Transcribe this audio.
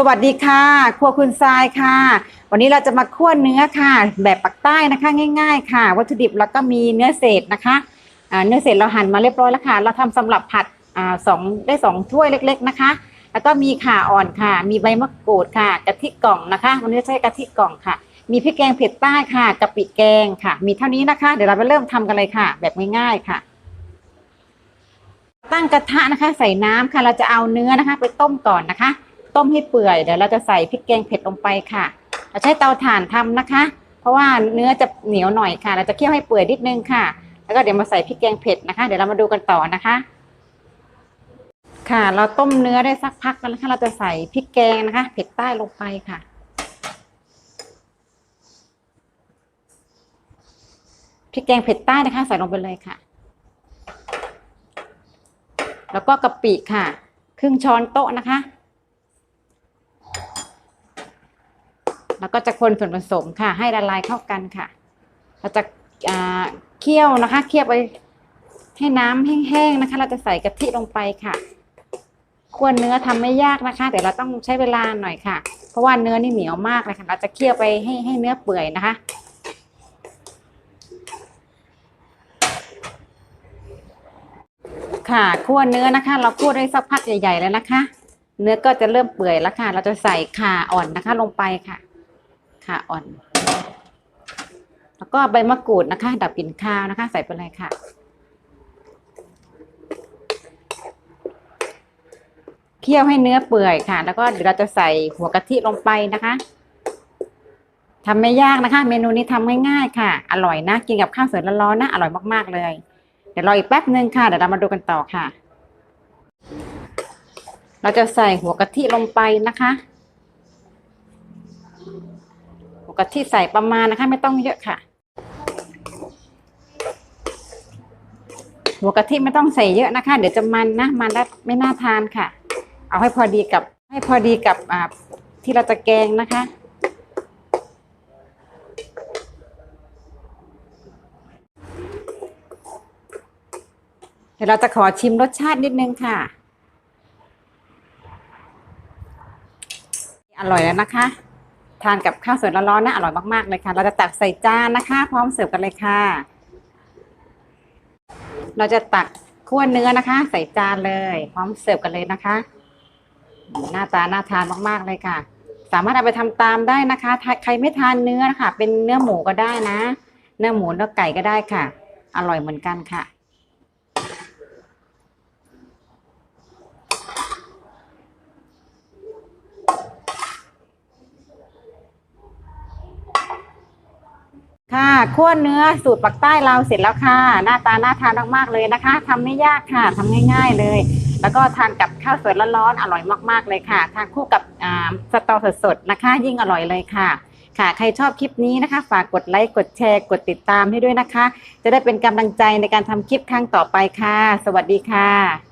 สวัสดีค่ะ ครัวคุณทรายค่ะ วันนี้เราจะมาคั่วเนื้อค่ะ แบบปักใต้นะคะง่าย ๆ ค่ะ วัตถุดิบแล้วก็มีเนื้อเศษนะคะเนื้อเศษเราหั่นมาเรียบร้อยแล้วค่ะ เราทำสำหรับผัดอสองได้สองถ้วยเล็ก ๆนะคะ แล้วก็มีข่าอ่อนค่ะ มีใบมะกรูดค่ะกะทิกล่องนะคะ วันนี้ใช้กะทิกล่องค่ะ มีพริกแกงเผ็ดใต้ค่ะกะปิแกงค่ะ มีเท่านี้นะคะ เดี๋ยวเราไปเริ่มทำกันเลยค่ะ แบบง่ายๆค่ะตั้งกระทะนะคะ ใส่น้ำค่ะ เราจะเอาเนื้อนะคะ ไปต้มก่อนนะคะ ต้มให้เปื่อยเดี๋ยวเราจะใส่พริกแกงเผ็ดลงไปค่ะ เราใช้เตาถ่านทำนะคะ เพราะว่าเนื้อจะเหนียวหน่อยค่ะ เราจะเคี่ยวให้เปื่อยนิดนึงค่ะ แล้วก็เดี๋ยวมาใส่พริกแกงเผ็ดนะคะ เดี๋ยวเรามาดูกันต่อนะคะ ค่ะ เราต้มเนื้อได้สักพักแล้วนะคะ เราจะใส่พริกแกงนะคะ เผ็ดใต้ลงไปค่ะพริกแกงเผ็ดใต้นะคะ ใส่ลงไปเลยค่ะ แล้วก็กะปิค่ะ ครึ่งช้อนโต๊ะนะคะ แล้วก็จะคนส่วนผสมค่ะ ให้ละลายเข้ากันค่ะ เราจะเคี่ยวนะคะ เคี่ยวไปให้น้ำแห้งๆนะคะ เราจะใส่กะทิลงไปค่ะคั่วเนื้อทำไม่ยากนะคะ แต่เราต้องใช้เวลาหน่อยค่ะ เพราะว่าเนื้อนี่เหนียวมากเลยค่ะ เราจะเคี่ยวไปให้ให้เนื้อเปื่อยนะคะค่ะคั่วเนื้อนะคะ เราคั่วได้สักพักใหญ่ๆแล้วนะคะ เนื้อก็จะเริ่มเปื่อยแล้วค่ะ เราจะใส่ข่าอ่อนนะคะลงไปค่ะ ข่าอ่อน แล้วก็ใบมะกรูดนะคะ ดับกลิ่นคาวนะคะ ใส่ไปเลยค่ะ เคี่ยวให้เนื้อเปื่อยค่ะ แล้วก็เดี๋ยวเราจะใส่หัวกะทิลงไปนะคะทำไม่ยากนะคะ เมนูนี้ทำง่ายๆค่ะ อร่อยนะ กินกับข้าวสวยร้อนๆนะ อร่อยมากๆเลย เดี๋ยวรออีกแป๊บนึงค่ะ เดี๋ยวเรามาดูกันต่อค่ะ เราจะใส่หัวกะทิลงไปนะคะ หัว กะทิใส่ประมาณนะคะ ไม่ต้องเยอะค่ะ หัวกะทิไม่ต้องใส่เยอะนะคะ เดี๋ยวจะมันนะมันแล้วไม่น่าทานค่ะ เอาให้พอดีกับ ให้พอดีกับที่เราจะแกงนะคะเดี๋ยวเราจะขอชิมรสชาตินิดนึงค่ะ อร่อยแล้วนะคะ ทานกับข้าวสวยร้อนๆนะอร่อยมากๆเลยค่ะ เราจะตักใส่จานนะคะ พร้อมเสิร์ฟกันเลยค่ะ เราจะตักขั้วเนื้อนะคะ ใส่จานเลย พร้อมเสิร์ฟกันเลยนะคะ หน้าตาน่าทานมากๆเลยค่ะ สามารถเอาไปทำตามได้นะคะ ใครไม่ทานเนื้อนะคะเป็นเนื้อหมูก็ได้นะ เนื้อหมูเนื้อไก่ก็ได้ค่ะ อร่อยเหมือนกันค่ะ ค่ะคั่วเนื้อสูตรปักใต้เราเสร็จแล้วค่ะ หน้าตาน่าทานมากๆเลยนะคะทำไม่ยากค่ะทำง่ายๆเลย แล้วก็ทานกับข้าวสวยร้อนๆอร่อยมากๆเลยค่ะ ทานคู่กับอ่าสตอสดๆนะคะ ยิ่งอร่อยเลยค่ะ ค่ะ ใครชอบคลิปนี้นะคะ ฝากกดไลค์กดแชร์ กดติดตามให้ด้วยนะคะ จะได้เป็นกำลังใจในการทำคลิปครั้งต่อไปค่ะ สวัสดีค่ะ